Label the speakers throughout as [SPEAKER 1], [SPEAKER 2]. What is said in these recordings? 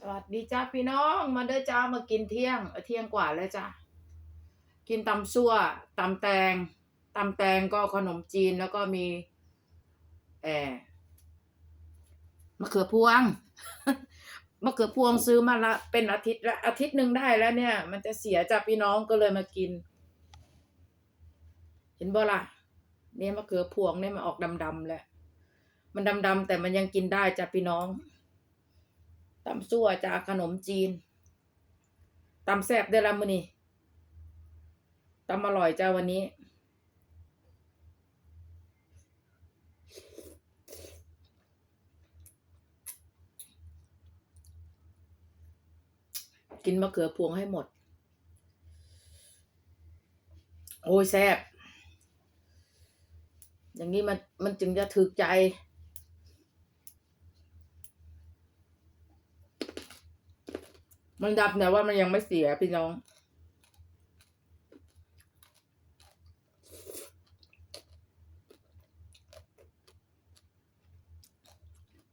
[SPEAKER 1] สวัสดีจ้าพี่น้องมาเด้อจ้ามากินเที่ยงเที่ยงกว่าแล้วจ้ากินตำซั่วตำแตงตำแตงก็ขนมจีนแล้วก็มีแอมะเขือพวงมะเขือพวงซื้อมาละเป็นอาทิตย์ละอาทิตย์หนึ่งได้แล้วเนี่ย มันจะเสียจ้าพี่น้องก็เลยมากิน เห็นบ่ล่ะเนี่ยมะเขือพวงเนี่ยมันออกดำๆแหละมันดำๆแต่มันยังกินได้จ้าพี่น้อง ตำซั่วจากขนมจีนตำแซ่บได้ละมือนี้ตำอร่อยจ้าวันนี้ กินมะเขือพวงให้หมด โอ้ยแซ่บอย่างนี้มันมันจึงจะถึกใจ มันดับแต่ว่ามันยังไม่เสียพี่น้อง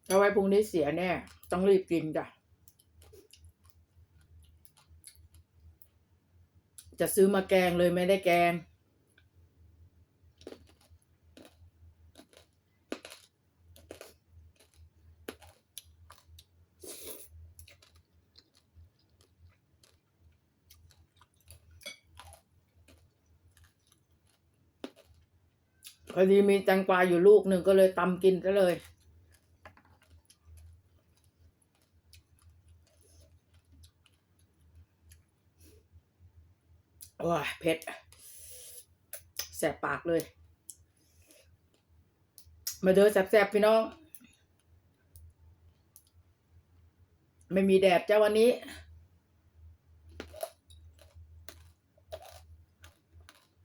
[SPEAKER 1] เอาไว้พรุ่งนี้เสียแน่ ต้องรีบกินจ้ะ จะซื้อมาแกงเลยไม่ได้แกง อดีมีแตงกวาอยู่ลูกหนึ่งก็เลยตำกินซะเลย โอ้ยเผ็ด แสบปากเลย มาเด้อแสบๆพี่น้อง ไม่มีแดดจ้าวันนี้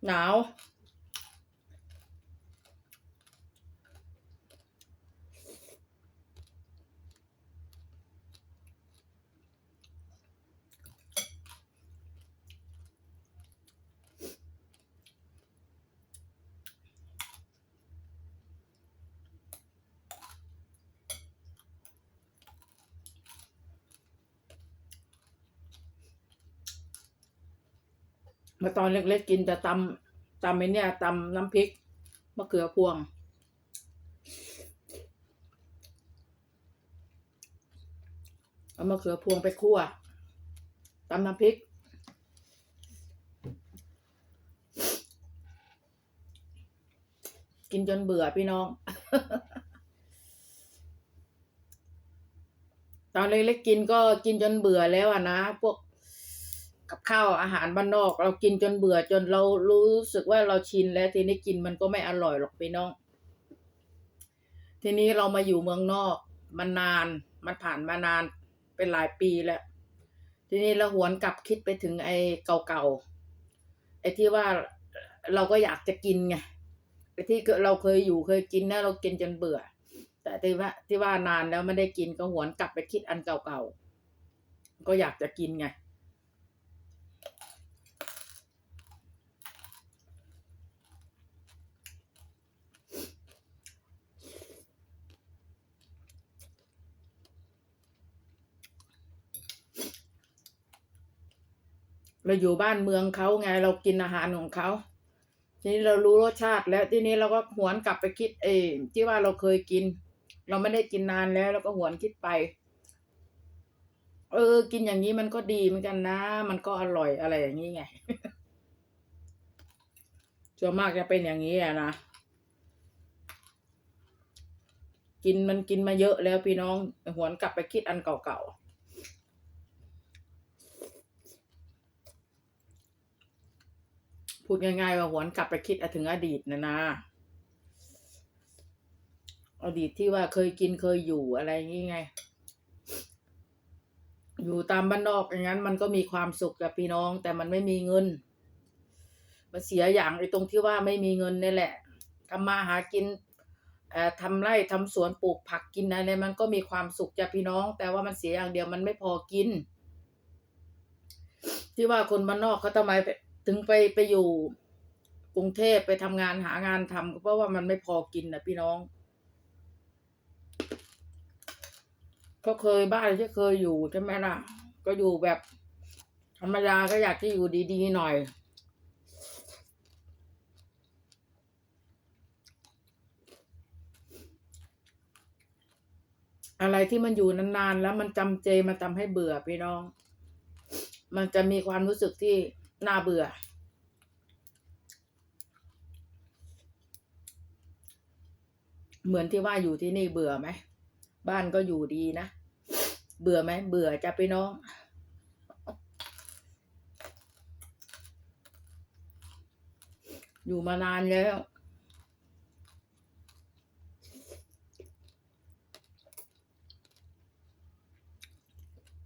[SPEAKER 1] หนาว มาตอนเล็กๆกินจะตำตำไอ้เนี่ยตำน้ำพริกมะเขือพวง เอามะเขือพวงไปคั่วตำน้ำพริก กินจนเบื่อพี่น้อง ตอนเล็กๆกินก็กินจนเบื่อแล้วอะนะ พวก กับข้าวอาหารบ้านนอก เรากินจนเบื่อจนเรารู้สึกว่าเราชินแล้วทีนี้กินมันก็ไม่อร่อยหรอกพี่น้อง ทีนี้เรามาอยู่เมืองนอกมันนาน มันผ่านมานานเป็นหลายปีแล้ว ทีนี้เราหวนกลับคิดไปถึงไอ้เก่าๆไอ้ที่ว่าเราก็อยากจะกินไงไอ้ที่เราเคยอยู่เคยกินนะเรากินจนเบื่อ แต่ที่ว่าที่ว่านานแล้วไม่ได้กินก็หวนกลับไปคิดอันเก่าๆก็อยากจะกินไง เราอยู่บ้านเมืองเขาไงเรากินอาหารของเขาทีนี้เรารู้รสชาติแล้วทีนี้เราก็หวนกลับไปคิดเออที่ว่าเราเคยกิน เราไม่ได้กินนานแล้วเราก็หวนคิดไป เออ กินอย่างนี้มันก็ดีเหมือนกันนะ มันก็อร่อยอะไรอย่างนี้ไงส่วนมากจะเป็นอย่างนี้อะนะกินมันกินมาเยอะแล้วพี่น้องหวนกลับไปคิดอันเก่าๆ พูดง่ายๆว่าหวนกลับไปคิดถึงอดีตนะนะอดีตที่ว่าเคยกินเคยอยู่อะไรอย่างนี้ไง อยู่ตามบ้านนอกอย่างนั้น มันก็มีความสุขกับพี่น้อง แต่มันไม่มีเงิน มันเสียอย่างไอ้ตรงที่ว่าไม่มีเงินนี่แหละทำมาหากินทำไร่ทำสวนปลูกผักกินอะไรมันก็มีความสุขจ้ะพี่น้อง แต่ว่ามันเสียอย่างเดียวมันไม่พอกิน ที่ว่าคนบ้านนอกเขาทำไม ถึงไปไปอยู่กรุงเทพไปทำงานหางานทำก็เพราะว่ามันไม่พอกินนะพี่น้องก็เคยบ้านที่เคยอยู่ใช่ไหมล่ะ ก็อยู่แบบธรรมดาก็อยากจะอยู่ดีๆหน่อย อะไรที่มันอยู่นานๆ แล้วมันจำเจมันทำให้เบื่อพี่น้อง มันจะมีความรู้สึกที่ น่าเบื่อ เหมือนที่ว่าอยู่ที่นี่เบื่อไหม บ้านก็อยู่ดีนะ เบื่อไหม เบื่อจะไปน้องอยู่มานานแล้ว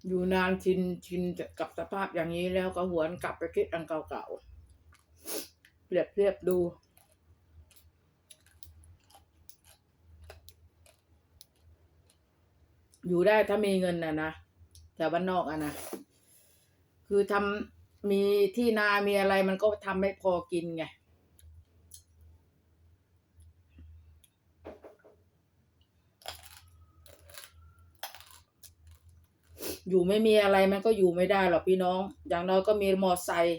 [SPEAKER 1] อยู่นานชินชินกับสภาพอย่างนี้แล้วก็หวนกลับไปคิดอันเก่าๆ เปรียบเทียบดูอยู่ได้ถ้ามีเงินนะนะแถวบ้านนอกอะนะคือทำมีที่นามีอะไรมันก็ทำไม่พอกินไง อยู่ไม่มีอะไรมันก็อยู่ไม่ได้หรอกพี่น้อง อย่างน้อยก็มีมอไซค์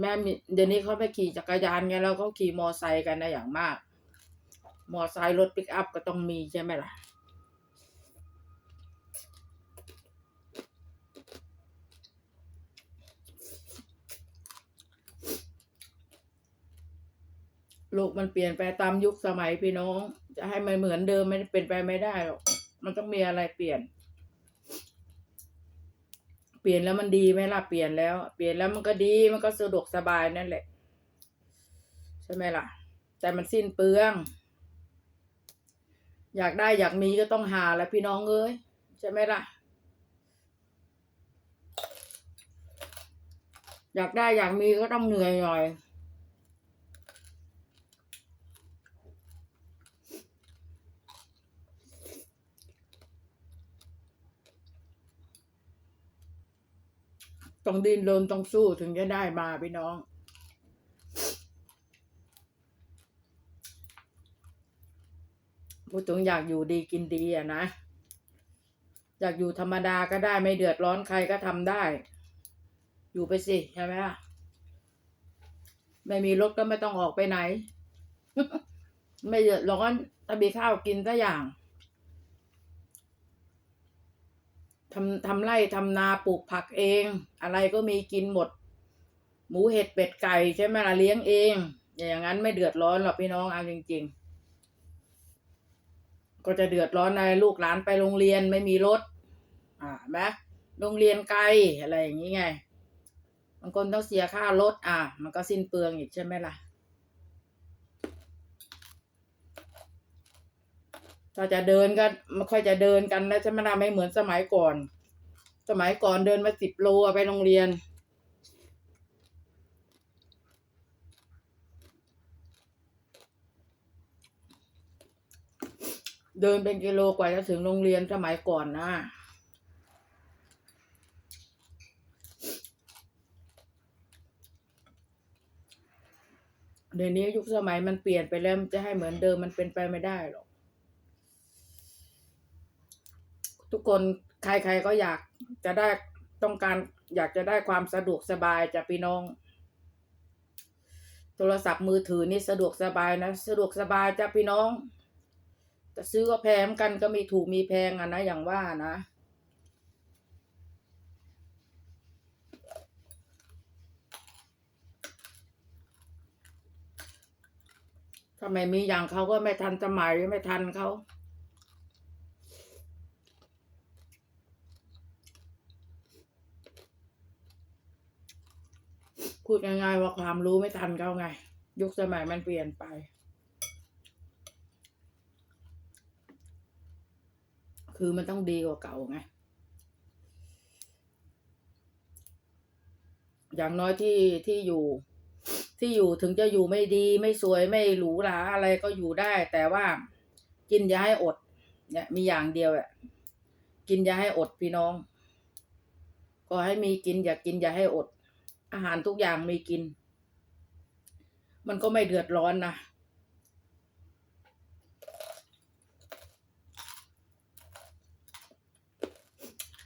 [SPEAKER 1] แม่เดี๋ยวนี้เขาไม่ขี่จักรยานไงแล้วเขาขี่มอไซค์กันนะอย่างมาก มอไซค์รถปิกอัพก็ต้องมีใช่ไหมล่ะโลกมันเปลี่ยนไปตามยุคสมัยพี่น้อง จะให้มันเหมือนเดิมไม่เป็นไปไม่ได้หรอก มันต้องมีอะไรเปลี่ยน ปลี่ยนแล้วมันดีไหมล่ะเปลี่ยนแล้ว เปลี่ยนแล้วมันก็ดีมันก็สะดวกสบายนั่นแหละ ใช่ไหมล่ะ แต่มันสิ้นเปลือง อยากได้อยากมีก็ต้องหาแหล้วพี่น้องเอ้ยใช่ไหมล่ะ อยากได้อยากมีก็ต้องเหนื่อยหน่อย ต้องดิ้นรนต้องสู้ถึงจะได้มาพี่น้องพูดถึงอยากอยู่ดีกินดีอะนะ อยากอยู่ธรรมดาก็ได้ไม่เดือดร้อนใครก็ทำได้ อยู่ไปสิใช่ไหมล่ะ ไม่มีรถก็ไม่ต้องออกไปไหน ไม่เดือดร้อนถ้ามีข้าวกินสักอย่าง ทำทำไร่ทำนาปลูกผักเอง อะไรก็มีกินหมด หมูเห็ดเป็ดไก่ใช่ไหมล่ะเลี้ยงเอง อย่างนั้นไม่เดือดร้อนหรอกพี่น้องเอาจริง ๆ ก็จะเดือดร้อนในลูกหลานไปโรงเรียนไม่มีรถ อ่าไหมโรงเรียนไกลอะไรอย่างนี้ไงบางคนต้องเสียค่ารถอะ มันก็สิ้นเปลืองอีกใช่ไหมล่ะ ถ้าจะเดินก็ไม่ค่อยจะเดินกันแล้วใช่ไหมล่ะไม่เหมือนสมัยก่อน สมัยก่อนเดินมาสิบโลไปโรงเรียน เดินเป็นกิโลกว่าจะถึงโรงเรียนสมัยก่อนนะเดี๋ยวนี้ยุคสมัยมันเปลี่ยนไปแล้วมันจะให้เหมือนเดิมมันเป็นไปไม่ได้หรอก ทุกคนใครๆก็อยากจะได้ต้องการอยากจะได้ความสะดวกสบายจากพี่น้อง โทรศัพท์มือถือนี่สะดวกสบายนะ สะดวกสบายจ้ะพี่น้องแต่ซื้อก็แพงกันก็มีถูกมีแพงอะนะอย่างว่านะทำไมมีอย่างเขาก็ไม่ทันสมัยไม่ทันเขา พูดง่ายๆว่าความรู้ไม่ทันเขาไง ยุคสมัยมันเปลี่ยนไป คือมันต้องดีกว่าเก่าไง อย่างน้อยที่ที่อยู่ ที่อยู่ถึงจะอยู่ไม่ดีไม่สวยไม่หรูหราอะไรก็อยู่ได้ แต่ว่ากินยาให้อด เนี่ย มีอย่างเดียวอะกินยาให้อดพี่น้อง ก็ให้มีกินอย่ากินอย่าให้อด อาหารทุกอย่างมีกิน มันก็ไม่เดือดร้อนนะ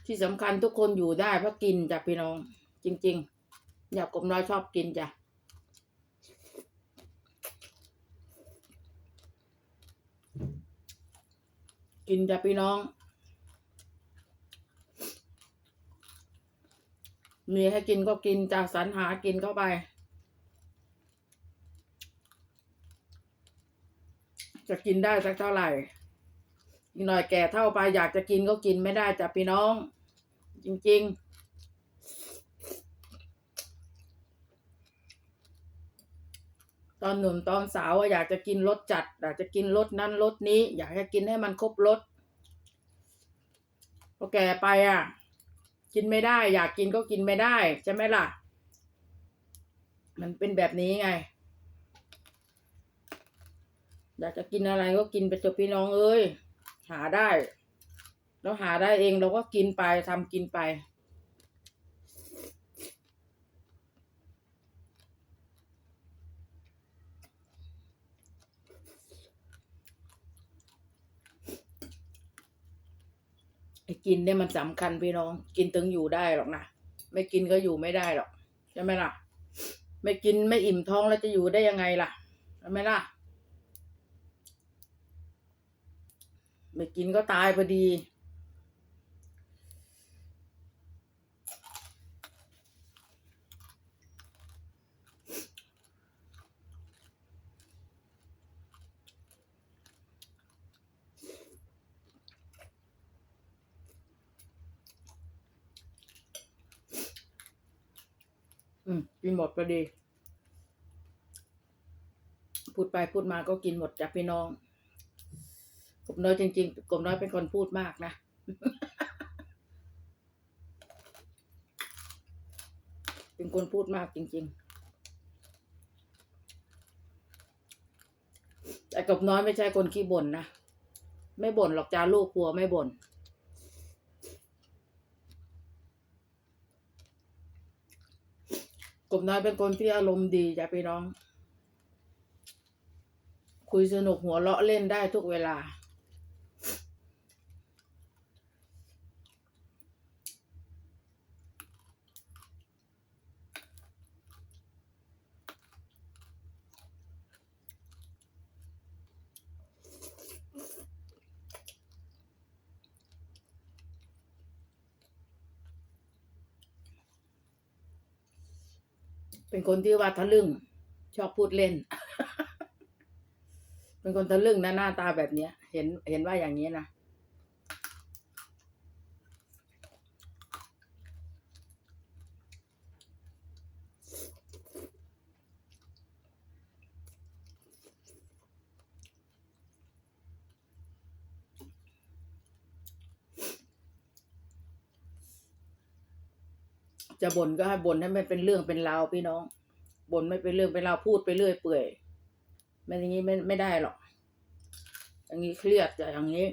[SPEAKER 1] ที่สำคัญทุกคนอยู่ได้เพราะกินจ้ะพี่น้อง จริง ๆ อยากกบน้อยชอบกินจ้ะกินจ้ะพี่น้อง มีให้กินก็กินจากสรรหากินเข้าไป จะกินได้สักเท่าไหร่อีกหน่อยแก่เท่าไปอยากจะกินก็กินไม่ได้จ้ะพี่น้อง จริง ๆตอนหนุ่มตอนสาวอยากจะกินรสจัด อยากจะกินรสนั้นรสนี้ อยากจะกินให้มันครบรสพอแก่ไปอะ กินไม่ได้ อยากกินก็กินไม่ได้ใช่ไหมล่ะ มันเป็นแบบนี้ไง อยากจะกินอะไรก็กินไปเถอะพี่น้องเอ้ยหาได้เราหาได้เองเราก็กินไปทำกินไป กินเนี่ยมันสำคัญพี่น้อง กินถึงอยู่ได้หรอกนะไม่กินก็อยู่ไม่ได้หรอกใช่ไหมล่ะ ไม่กินไม่อิ่มท้องแล้วจะอยู่ได้ยังไงล่ะใช่ไหมล่ะไม่กินก็ตายพอดี อืมกินหมดพอดี พูดไปพูดมาก็กินหมดจ้ะพี่น้องกบน้อยจริงๆกบน้อยเป็นคนพูดมากนะเป็นคนพูดมากจริง ๆแต่กบน้อยไม่ใช่คนขี้บ่นนะ ไม่บ่นหรอกจ้าลูกกลัวไม่บ่น กบน้อยเป็นคนที่อารมณ์ดีจ้ะพี่น้อง คุยสนุกหัวเราะเล่นได้ทุกเวลา เป็นคนที่ว่าทะลึ่ง ชอบพูดเล่น เป็นคนทะลึ่งนะหน้าตาแบบเนี้ย เห็นเห็นว่าอย่างนี้นะ จะบ่นก็ให้บ่นให้ไม่เป็นเรื่องเป็นราวพี่น้องบ่นไม่เป็นเรื่องเป็นราวพูดไปเรื่อยเปื่อยไม่อย่างนี้ไม่ไม่ได้หรอก อย่างนี้เครียดจะอย่างนี้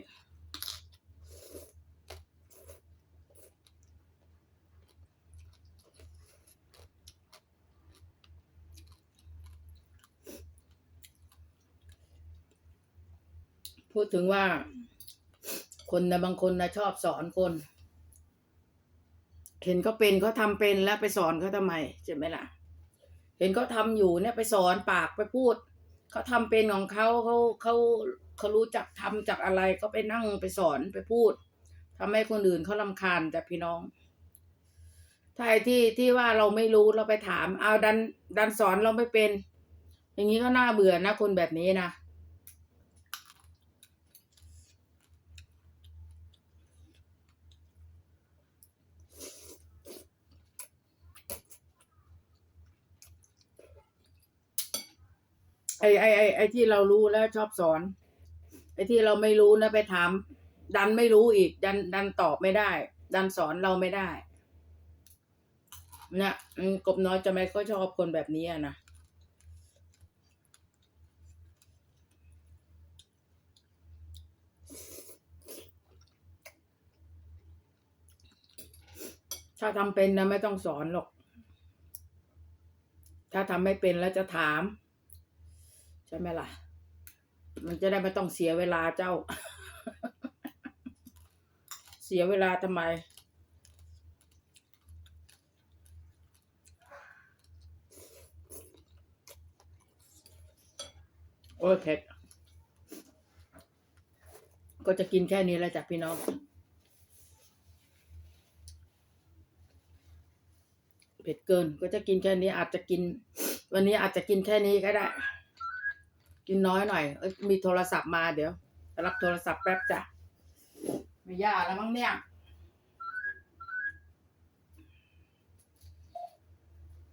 [SPEAKER 1] พูดถึงว่าคนนะบางคนนะชอบสอนคน เห็นเขาเป็นเขาทำเป็นแล้วไปสอนเขาทำไมใช่ไหมล่ะ เห็นเขาทำอยู่เนี่ยไปสอนปากไปพูดเขาทำเป็นของเขาเขาเขาเขารู้จักทำจากอะไรก็ไปนั่งไปสอนไปพูดทำให้คนอื่นเขาลำคาญแต่พี่น้องถ้าไอ้ที่ที่ว่าเราไม่รู้เราไปถาม เอาดันดันสอนเราไม่เป็น อย่างนี้ก็น่าเบื่อนะคนแบบนี้นะ ไอ้ไอ้ไอ้ไอ้ที่เรารู้แล้วชอบสอน ไอ้ที่เราไม่รู้นะไปถามดันไม่รู้อีก ดันดันตอบไม่ได้ ดันสอนเราไม่ได้นี่ยอืมกบน้อยจะไม่ก็ชอบคนแบบนี้นะถ้าทำเป็นนะไม่ต้องสอนหรอก ถ้าทำไม่เป็นแล้วจะถาม ใช่ไหมล่ะ มันจะได้ไม่ต้องเสียเวลาเจ้า เสียเวลาทำไม โอ้ยเผ็ดก็จะกินแค่นี้แหละจากพี่น้องเผ็ดเกินก็จะกินแค่นี้อาจจะกิน วันนี้อาจจะกินแค่นี้ก็ได้ กินน้อยหน่อยเอ้ยมีโทรศัพท์มาเดี๋ยวรับโทรศัพท์แป๊บจ้ะไม่ยากแล้วมั้งเนี่ย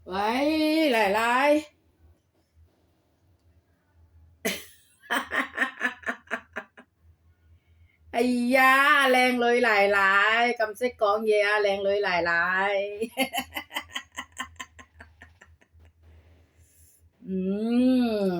[SPEAKER 1] ไว้หลายหลายไอ้ยาแรงเลยหลายหลายกำเซ็กกองเยาแรงเลยหลายหลายอืม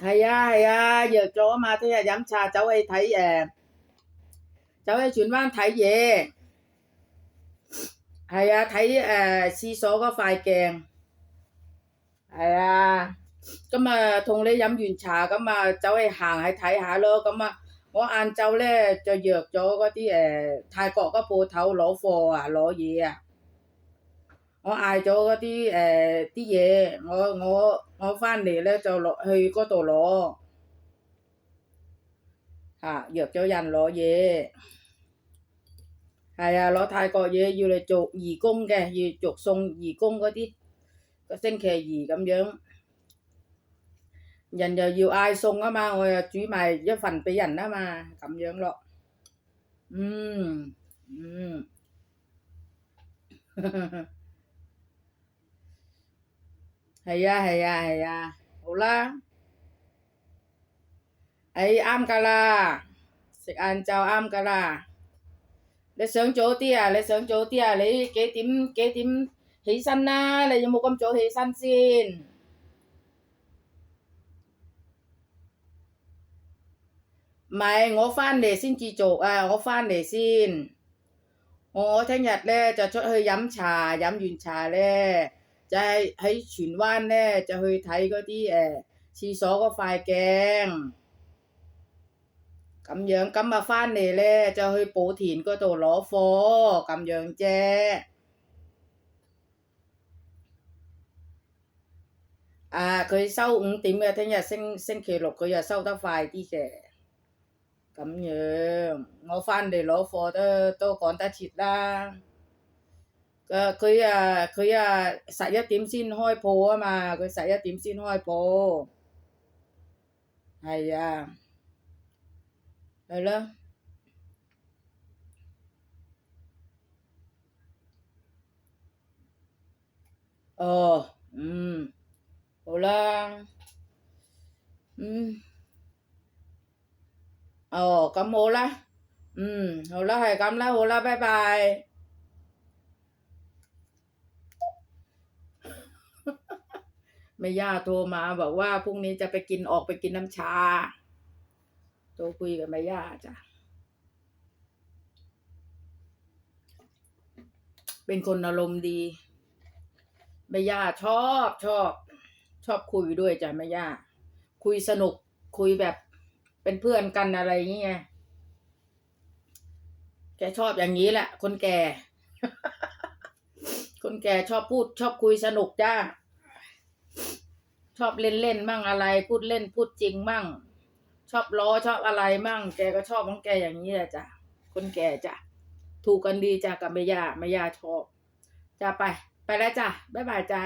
[SPEAKER 1] mam đi à nè hay à hay à giờ chỗ mà tôi dám trà cháu ấy thấy à cháu ấy chuyển van thấy về 係啊，睇誒廁所嗰塊鏡，係啊，咁啊同你飲完茶咁啊走去行去睇下咯，咁啊我晏晝咧就約咗嗰啲誒泰國嗰鋪頭攞貨啊攞嘢啊， 我嗌咗嗰啲誒啲嘢，我我我翻嚟咧就落去嗰度攞，嚇約咗人攞嘢。係啊，攞泰國嘢要嚟做義工嘅，要續送義工嗰啲個星期二咁樣，人又要嗌餸啊嘛，我又煮埋一份俾人啊嘛，咁樣咯。嗯嗯， 係啊係啊係啊，好啦，誒啱㗎啦，食晏晝啱㗎啦。你想早啲啊？你想早啲啊？你幾點幾點起身啦？你有冇咁早起身先？唔係，我翻嚟先至做啊！我翻嚟先。我聽日咧就出去飲茶，飲完茶咧 就係喺荃灣咧就去睇嗰啲誒廁所嗰塊鏡。咁樣咁啊，翻嚟咧就去寶田嗰度攞貨，咁樣啫。啊，佢收五點嘅，聽日星星期六佢又收得快啲嘅。咁樣，我翻嚟攞貨都都趕得切啦。 誒，佢啊佢啊十一點先開鋪啊嘛，佢十一點先開鋪。係啊。係啦。哦，嗯，好啦，嗯，哦，咁好啦，嗯，好啦，係咁啦，好啦，拜拜。 แม่ย่าโทรมาบอกว่าพรุ่งนี้จะไปกินออกไปกินน้ำชา โทรคุยกับแม่ย่าจ้ะ เป็นคนอารมณ์ดีแม่ย่าชอบชอบ ชอบคุยด้วยจ้ะแม่ย่าคุยสนุกคุยแบบเป็นเพื่อนกันอะไรอย่างเงี้ยแกชอบอย่างนี้แหละ คนแก่ คนแก่ชอบพูดชอบคุยสนุกจ้า ชอบเล่นเล่นมั่งอะไร พูดเล่นพูดจริงมั่งชอบล้อชอบอะไรมั่งแกก็ชอบของแกอย่างนี้แหละจ้ะคนแก่จ้ะถูกกันดีจ้ะกับแม่ย่าแม่ย่าชอบจ้ะไป ไปแล้วจ้ะบ๊ายบายจ้า